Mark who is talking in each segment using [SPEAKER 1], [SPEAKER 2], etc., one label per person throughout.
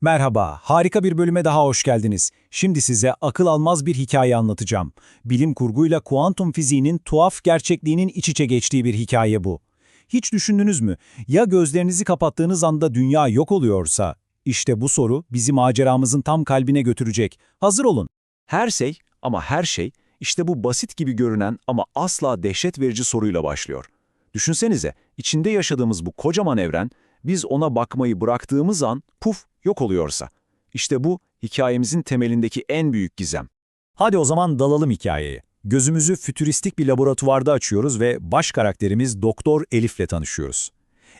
[SPEAKER 1] Merhaba, harika bir bölüme daha hoş geldiniz. Şimdi size akıl almaz bir hikaye anlatacağım. Bilim kurguyla kuantum fiziğinin tuhaf gerçekliğinin iç içe geçtiği bir hikaye bu. Hiç düşündünüz mü? Ya gözlerinizi kapattığınız anda dünya yok oluyorsa? İşte bu soru bizi maceramızın tam kalbine götürecek. Hazır olun.
[SPEAKER 2] Her şey ama her şey işte bu basit gibi görünen ama asla dehşet verici soruyla başlıyor. Düşünsenize, içinde yaşadığımız bu kocaman evren, biz ona bakmayı bıraktığımız an puf yok oluyorsa. İşte bu hikayemizin temelindeki en büyük gizem.
[SPEAKER 1] Hadi o zaman dalalım hikayeye. Gözümüzü fütüristik bir laboratuvarda açıyoruz ve baş karakterimiz Doktor Elif'le tanışıyoruz.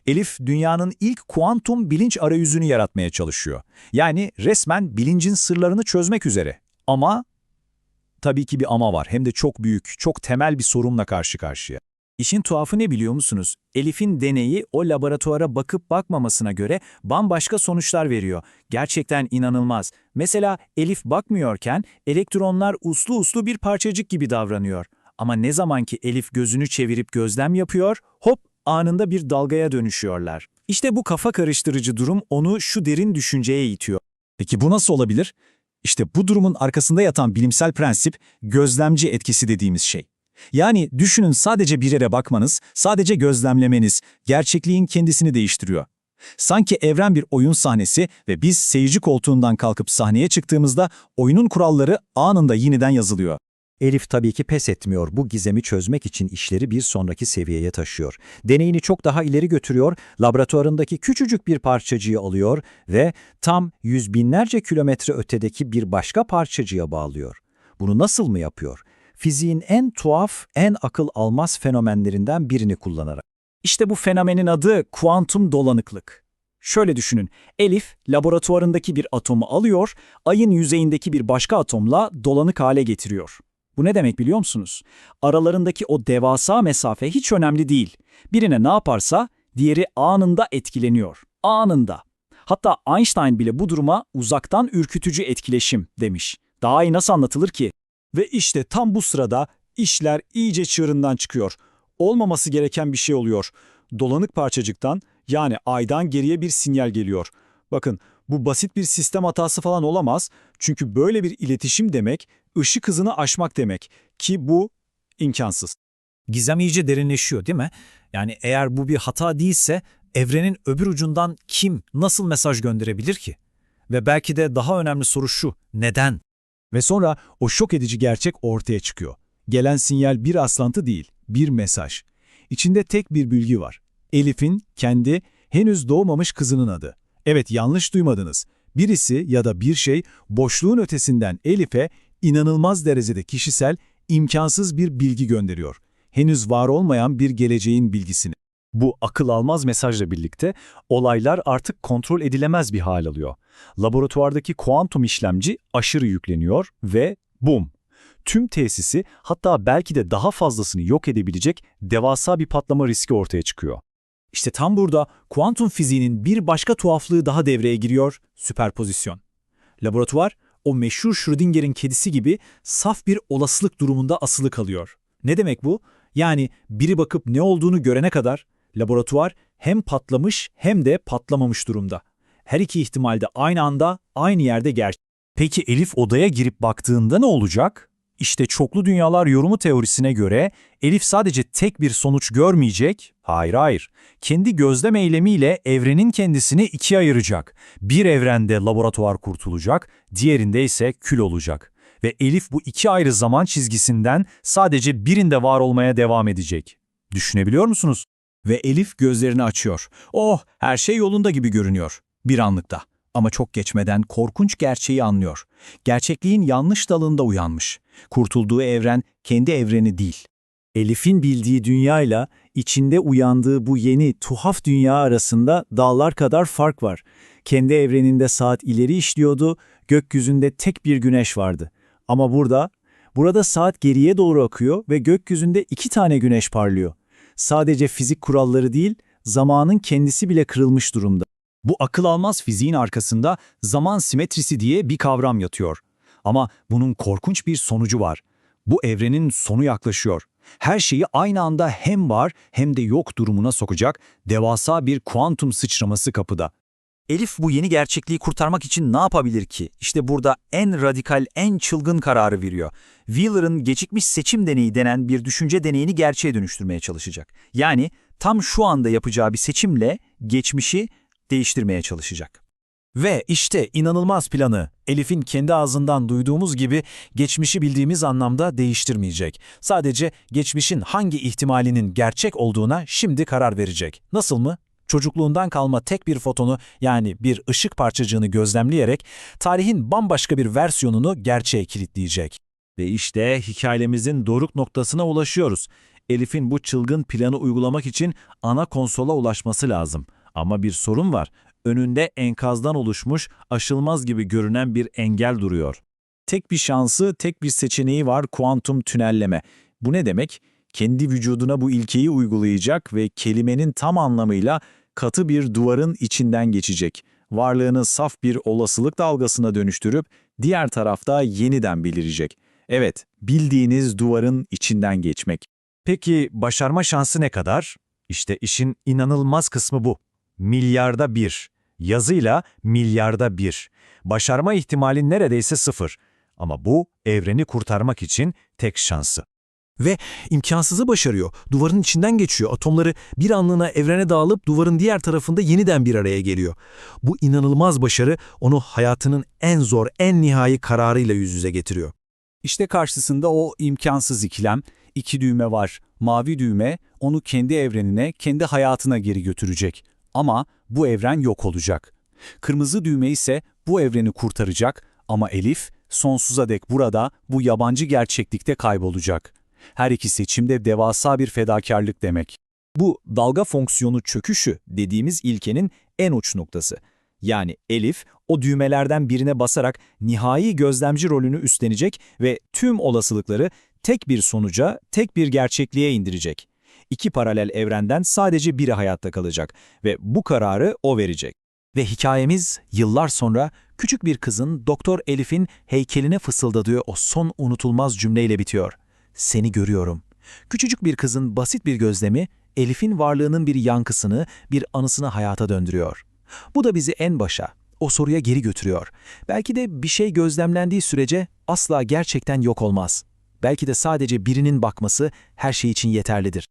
[SPEAKER 1] Elif, dünyanın ilk kuantum bilinç arayüzünü yaratmaya çalışıyor. Yani resmen bilincin sırlarını çözmek üzere. Ama tabii ki bir ama var. Hem de çok büyük, çok temel bir sorunla karşı karşıya. İşin tuhafı ne biliyor musunuz? Elif'in deneyi o laboratuvara bakıp bakmamasına göre bambaşka sonuçlar veriyor. Gerçekten inanılmaz. Mesela Elif bakmıyorken elektronlar uslu uslu bir parçacık gibi davranıyor. Ama ne zaman ki Elif gözünü çevirip gözlem yapıyor, hop anında bir dalgaya dönüşüyorlar. İşte bu kafa karıştırıcı durum onu şu derin düşünceye itiyor. Peki bu nasıl olabilir? İşte bu durumun arkasında yatan bilimsel prensip gözlemci etkisi dediğimiz şey. Yani düşünün sadece bir yere bakmanız, sadece gözlemlemeniz gerçekliğin kendisini değiştiriyor. Sanki evren bir oyun sahnesi ve biz seyirci koltuğundan kalkıp sahneye çıktığımızda oyunun kuralları anında yeniden yazılıyor.
[SPEAKER 3] Elif tabii ki pes etmiyor. Bu gizemi çözmek için işleri bir sonraki seviyeye taşıyor. Deneyini çok daha ileri götürüyor, laboratuvarındaki küçücük bir parçacığı alıyor ve tam yüz binlerce kilometre ötedeki bir başka parçacığa bağlıyor. Bunu nasıl mı yapıyor? Fiziğin en tuhaf, en akıl almaz fenomenlerinden birini kullanarak.
[SPEAKER 1] İşte bu fenomenin adı kuantum dolanıklık. Şöyle düşünün, Elif laboratuvarındaki bir atomu alıyor, ayın yüzeyindeki bir başka atomla dolanık hale getiriyor. Bu ne demek biliyor musunuz? Aralarındaki o devasa mesafe hiç önemli değil. Birine ne yaparsa diğeri anında etkileniyor. Anında. Hatta Einstein bile bu duruma uzaktan ürkütücü etkileşim demiş. Daha iyi nasıl anlatılır ki? Ve işte tam bu sırada işler iyice çığırından çıkıyor. Olmaması gereken bir şey oluyor. Dolanık parçacıktan yani aydan geriye bir sinyal geliyor. Bakın bu basit bir sistem hatası falan olamaz. Çünkü böyle bir iletişim demek ışık hızını aşmak demek ki bu imkansız. Gizem iyice derinleşiyor değil mi? Yani eğer bu bir hata değilse evrenin öbür ucundan kim, nasıl mesaj gönderebilir ki? Ve belki de daha önemli soru şu, neden? Ve sonra o şok edici gerçek ortaya çıkıyor. Gelen sinyal bir aslantı değil, bir mesaj. İçinde tek bir bilgi var. Elif'in kendi henüz doğmamış kızının adı. Evet yanlış duymadınız. Birisi ya da bir şey boşluğun ötesinden Elif'e inanılmaz derecede kişisel, imkansız bir bilgi gönderiyor. Henüz var olmayan bir geleceğin bilgisini. Bu akıl almaz mesajla birlikte olaylar artık kontrol edilemez bir hal alıyor. Laboratuvardaki kuantum işlemci aşırı yükleniyor ve bum! Tüm tesisi hatta belki de daha fazlasını yok edebilecek devasa bir patlama riski ortaya çıkıyor. İşte tam burada kuantum fiziğinin bir başka tuhaflığı daha devreye giriyor, süperpozisyon. Laboratuvar, o meşhur Schrödinger'in kedisi gibi saf bir olasılık durumunda asılı kalıyor. Ne demek bu? Yani biri bakıp ne olduğunu görene kadar laboratuvar hem patlamış hem de patlamamış durumda. Her iki ihtimalde aynı anda aynı yerde gerçek. Peki Elif odaya girip baktığında ne olacak? İşte çoklu dünyalar yorumu teorisine göre Elif sadece tek bir sonuç görmeyecek, hayır hayır, kendi gözlem eylemiyle evrenin kendisini ikiye ayıracak. Bir evrende laboratuvar kurtulacak, diğerinde ise kül olacak. Ve Elif bu iki ayrı zaman çizgisinden sadece birinde var olmaya devam edecek. Düşünebiliyor musunuz? Ve Elif gözlerini açıyor. Oh, her şey yolunda gibi görünüyor. Bir anlıkta. Ama çok geçmeden korkunç gerçeği anlıyor. Gerçekliğin yanlış dalında uyanmış. Kurtulduğu evren kendi evreni değil. Elif'in bildiği dünyayla içinde uyandığı bu yeni tuhaf dünya arasında dağlar kadar fark var. Kendi evreninde saat ileri işliyordu, gökyüzünde tek bir güneş vardı. Ama burada, burada saat geriye doğru akıyor ve gökyüzünde iki tane güneş parlıyor. Sadece fizik kuralları değil, zamanın kendisi bile kırılmış durumda. Bu akıl almaz fiziğin arkasında zaman simetrisi diye bir kavram yatıyor. Ama bunun korkunç bir sonucu var. Bu evrenin sonu yaklaşıyor. Her şeyi aynı anda hem var hem de yok durumuna sokacak devasa bir kuantum sıçraması kapıda.
[SPEAKER 3] Elif bu yeni gerçekliği kurtarmak için ne yapabilir ki? İşte burada en radikal, en çılgın kararı veriyor. Wheeler'ın gecikmiş seçim deneyi denen bir düşünce deneyini gerçeğe dönüştürmeye çalışacak. Yani tam şu anda yapacağı bir seçimle geçmişi değiştirmeye çalışacak.
[SPEAKER 4] Ve işte inanılmaz planı. Elif'in kendi ağzından duyduğumuz gibi geçmişi bildiğimiz anlamda değiştirmeyecek. Sadece geçmişin hangi ihtimalinin gerçek olduğuna şimdi karar verecek. Nasıl mı? Çocukluğundan kalma tek bir fotonu yani bir ışık parçacığını gözlemleyerek tarihin bambaşka bir versiyonunu gerçeğe kilitleyecek.
[SPEAKER 2] Ve işte hikayemizin doruk noktasına ulaşıyoruz. Elif'in bu çılgın planı uygulamak için ana konsola ulaşması lazım. Ama bir sorun var. Önünde enkazdan oluşmuş, aşılmaz gibi görünen bir engel duruyor.
[SPEAKER 1] Tek bir şansı, tek bir seçeneği var kuantum tünelleme. Bu ne demek? Kendi vücuduna bu ilkeyi uygulayacak ve kelimenin tam anlamıyla katı bir duvarın içinden geçecek. Varlığını saf bir olasılık dalgasına dönüştürüp diğer tarafta yeniden belirecek. Evet, bildiğiniz duvarın içinden geçmek.
[SPEAKER 4] Peki başarma şansı ne kadar? İşte işin inanılmaz kısmı bu. Milyarda bir. Yazıyla milyarda bir. Başarma ihtimali neredeyse sıfır. Ama bu evreni kurtarmak için tek şansı.
[SPEAKER 5] Ve imkansızı başarıyor. Duvarın içinden geçiyor. Atomları bir anlığına evrene dağılıp duvarın diğer tarafında yeniden bir araya geliyor. Bu inanılmaz başarı onu hayatının en zor, en nihai kararıyla yüz yüze getiriyor.
[SPEAKER 1] İşte karşısında o imkansız ikilem, iki düğme var. Mavi düğme onu kendi evrenine, kendi hayatına geri götürecek. Ama bu evren yok olacak. Kırmızı düğme ise bu evreni kurtaracak ama Elif sonsuza dek burada, bu yabancı gerçeklikte kaybolacak. Her iki seçim de devasa bir fedakarlık demek. Bu dalga fonksiyonu çöküşü dediğimiz ilkenin en uç noktası. Yani Elif o düğmelerden birine basarak nihai gözlemci rolünü üstlenecek ve tüm olasılıkları tek bir sonuca, tek bir gerçekliğe indirecek. İki paralel evrenden sadece biri hayatta kalacak ve bu kararı o verecek. Ve hikayemiz yıllar sonra küçük bir kızın Doktor Elif'in heykeline fısıldadığı o son unutulmaz cümleyle bitiyor. Seni görüyorum. Küçücük bir kızın basit bir gözlemi Elif'in varlığının bir yankısını, bir anısını hayata döndürüyor. Bu da bizi en başa, o soruya geri götürüyor. Belki de bir şey gözlemlendiği sürece asla gerçekten yok olmaz. Belki de sadece birinin bakması her şey için yeterlidir.